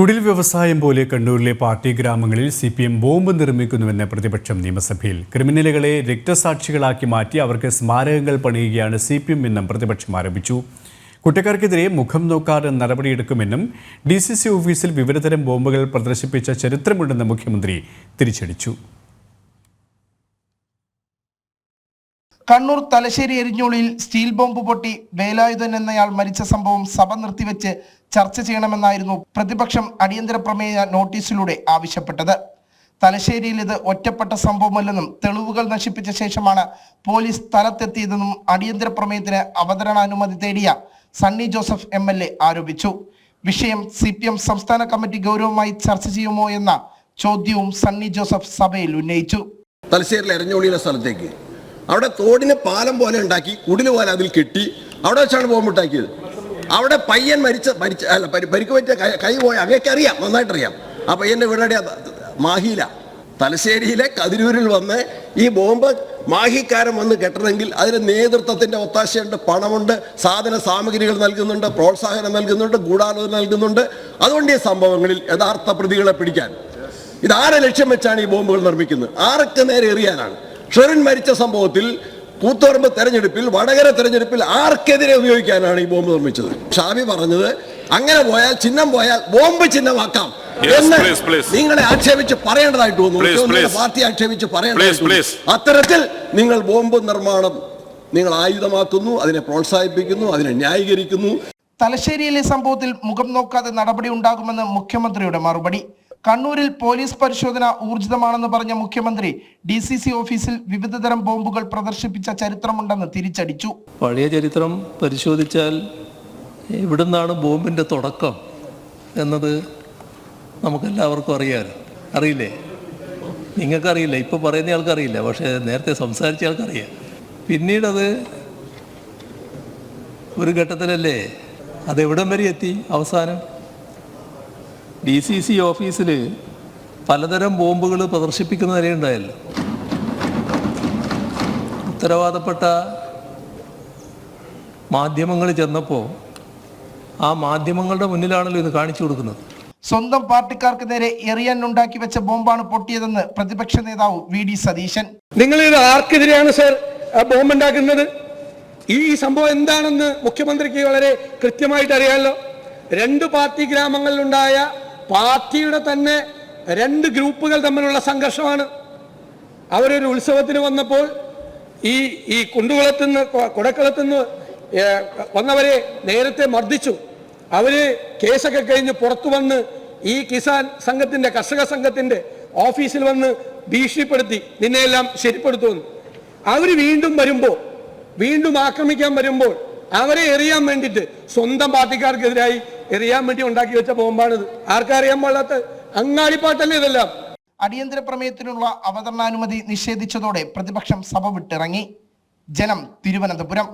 കുടിൽ വ്യവസായം പോലെ കണ്ണൂരിലെ പാർട്ടി ഗ്രാമങ്ങളിൽ സി പി എം ബോംബ് നിർമ്മിക്കുന്നുവെന്ന് പ്രതിപക്ഷം നിയമസഭയിൽ. ക്രിമിനലുകളെ രക്തസാക്ഷികളാക്കി മാറ്റി അവർക്ക് സ്മാരകങ്ങൾ പണിയുകയാണ് സി പി എം എന്നും പ്രതിപക്ഷം ആരോപിച്ചു. കുറ്റക്കാർക്കെതിരെ മുഖം നോക്കാതെ നടപടിയെടുക്കുമെന്നും ഡി സി സി ഓഫീസിൽ വിവിധതരം ബോംബുകൾ പ്രദർശിപ്പിച്ച ചരിത്രമുണ്ടെന്ന് മുഖ്യമന്ത്രി തിരിച്ചടിച്ചു. കണ്ണൂർ തലശ്ശേരി എരിഞ്ഞോളിയിൽ സ്റ്റീൽ ബോംബ് പൊട്ടി വേലായുധൻ എന്നയാൾ മരിച്ച സംഭവം സഭ നിർത്തിവെച്ച് ചർച്ച ചെയ്യണമെന്നായിരുന്നു പ്രതിപക്ഷം അടിയന്തര പ്രമേയ നോട്ടീസിലൂടെ ആവശ്യപ്പെട്ടത്. തലശ്ശേരിയിൽ ഇത് ഒറ്റപ്പെട്ട സംഭവമല്ലെന്നും തെളിവുകൾ നശിപ്പിച്ച ശേഷമാണ് പോലീസ് സ്ഥലത്തെത്തിയതെന്നും അടിയന്തര പ്രമേയത്തിന് അവതരണാനുമതി തേടിയ Sunny Joseph M L A ആരോപിച്ചു. വിഷയം സി പി എം സംസ്ഥാന കമ്മിറ്റി ഗൗരവമായി ചർച്ച ചെയ്യുമോ എന്ന ചോദ്യവും സണ്ണി ജോസഫ് സഭയിൽ ഉന്നയിച്ചു. തലശ്ശേരിയിൽ എരഞ്ഞോളിയുടെ സ്ഥലത്തേക്ക് അവിടെ തോടിന് പാലം പോലെ ഉണ്ടാക്കി കുടിൽ പോലെ അതിൽ കെട്ടി അവിടെ വെച്ചാണ് ബോംബുണ്ടാക്കിയത്. അവിടെ പയ്യൻ മരിച്ച മരിച്ച അല്ല പരിക്ക് പറ്റിയ കൈ- പോയ അങ്ങേക്ക് അറിയാം നന്നായിട്ടറിയാം. ആ പയ്യന്റെ വീടടെ മാഹിയില തലശ്ശേരിയിലെ കതിരൂരിൽ വന്ന് ഈ ബോംബ് മാഹിക്കാരൻ വന്ന് കെട്ടണമെങ്കിൽ അതിന് നേതൃത്വത്തിന്റെ ഒത്താശയുണ്ട് പണമുണ്ട് സാധന സാമഗ്രികൾ നൽകുന്നുണ്ട് പ്രോത്സാഹനം നൽകുന്നുണ്ട് ഗൂഢാലോചന നൽകുന്നുണ്ട്. അതുകൊണ്ട് ഈ സംഭവങ്ങളിൽ യഥാർത്ഥ പ്രതികളെ പിടിക്കാൻ. ഇത് ആരെ ലക്ഷ്യം വെച്ചാണ് ഈ ബോംബുകൾ നിർമ്മിക്കുന്നത്? ആർക്ക് നേരെ എറിയാനാണ്? ഷെറിൻ മരിച്ച സംഭവത്തിൽ കൂത്തുപറമ്പ് തെരഞ്ഞെടുപ്പിൽ വടകര തെരഞ്ഞെടുപ്പിൽ ആർക്കെതിരെ ഉപയോഗിക്കാനാണ് ഈ ബോംബ് നിർമ്മിച്ചത്? ഷാബി പറഞ്ഞത് അങ്ങനെ പോയാൽ ചിഹ്നം പോയാൽ ബോംബ് ചിഹ്നമാക്കാം. എന്ന് please, please. നിങ്ങളെ ആക്ഷേപിച്ച് പറയേണ്ടതായിട്ട് തോന്നുന്നു പാർട്ടി ആക്ഷേപിച്ച് പറയേണ്ടതായിട്ട് അത്തരത്തിൽ നിങ്ങൾ ബോംബ് നിർമ്മാണം നിങ്ങൾ ആയുധമാക്കുന്നു അതിനെ പ്രോത്സാഹിപ്പിക്കുന്നു അതിനെ ന്യായീകരിക്കുന്നു. തലശ്ശേരിയിലെ സംഭവത്തിൽ മുഖം നോക്കാതെ നടപടി ഉണ്ടാകുമെന്ന് മുഖ്യമന്ത്രിയുടെ മറുപടി. കണ്ണൂരിൽ പോലീസ് പരിശോധന ഊർജിതമാണെന്ന് പറഞ്ഞ മുഖ്യമന്ത്രി ഡി സി സി ഓഫീസിൽ വിവിധതരം ബോംബുകൾ പ്രദർശിപ്പിച്ച ചരിത്രമുണ്ടെന്ന് തിരിച്ചടിച്ചു. പഴയ ചരിത്രം പരിശോധിച്ചാൽ എവിടുന്നാണ് ബോംബിന്റെ തുടക്കം എന്നത് നമുക്കെല്ലാവർക്കും അറിയാമല്ലോ അറിയില്ലേ? നിങ്ങൾക്കറിയില്ല ഇപ്പോൾ പറയുന്ന ആൾക്കറിയില്ല പക്ഷേ നേരത്തെ സംസാരിച്ച ആൾക്കറിയാം. പിന്നീടത് ഒരു ഘട്ടത്തിലല്ലേ അതെവിടം വരെ എത്തി അവസാനം? ഡി സി സി ഓഫീസിൽ പലതരം ബോംബുകൾ പ്രദർശിപ്പിക്കുന്ന നിലയുണ്ടായല്ലോ. ഉത്തരവാദപ്പെട്ട മാധ്യമങ്ങൾ ചെന്നപ്പോൾ ആ മാധ്യമങ്ങളുടെ മുന്നിലാണല്ലോ ഇത് കാണിച്ചു കൊടുക്കുന്നത്. സ്വന്തം പാർട്ടിക്കാർക്ക് നേരെ എറിയാൻ ഉണ്ടാക്കി വെച്ച ബോംബാണ് പൊട്ടിയതെന്ന് പ്രതിപക്ഷ നേതാവ് വി ഡി സതീശൻ. നിങ്ങൾ ഇത് ആർക്കെതിരെയാണ് സർ ബോംബ് ഉണ്ടാക്കുന്നത് ഈ സംഭവം എന്താണെന്ന് മുഖ്യമന്ത്രിക്ക് വളരെ കൃത്യമായിട്ട് അറിയാമല്ലോ രണ്ട് പാർട്ടി ഗ്രാമങ്ങളിലുണ്ടായ പാർട്ടിയുടെ തന്നെ രണ്ട് ഗ്രൂപ്പുകൾ തമ്മിലുള്ള സംഘർഷമാണ്. അവരൊരു ഉത്സവത്തിന് വന്നപ്പോൾ ഈ ഈ കുണ്ടുകുളത്തു നിന്ന് കൊടക്കുളത്തുനിന്ന് നിന്ന് വന്നവരെ നേരത്തെ മർദ്ദിച്ചു. അവർ കേസൊക്കെ കഴിഞ്ഞ് പുറത്തു വന്ന് ഈ കിസാൻ സംഘത്തിന്റെ കർഷക സംഘത്തിന്റെ ഓഫീസിൽ വന്ന് ഭീഷണിപ്പെടുത്തി നിന്നെയെല്ലാം ശരിപ്പെടുത്തുമെന്ന് അവർ വീണ്ടും വരുമ്പോൾ വീണ്ടും ആക്രമിക്കാൻ വരുമ്പോൾ അവരെ എറിയാൻ വേണ്ടിയിട്ട് സ്വന്തം പാർട്ടിക്കാർക്കെതിരായി എറിയാൻ വേണ്ടി ഉണ്ടാക്കി വെച്ച ബോംബാണിത്. ആർക്കറിയാൻ പാടാത്ത അങ്ങാടിപ്പാട്ടല്ലേ ഇതെല്ലാം? അടിയന്തര പ്രമേയത്തിനുള്ള അവതരണാനുമതി നിഷേധിച്ചതോടെ പ്രതിപക്ഷം സഭ വിട്ടിറങ്ങി. ജനം തിരുവനന്തപുരം.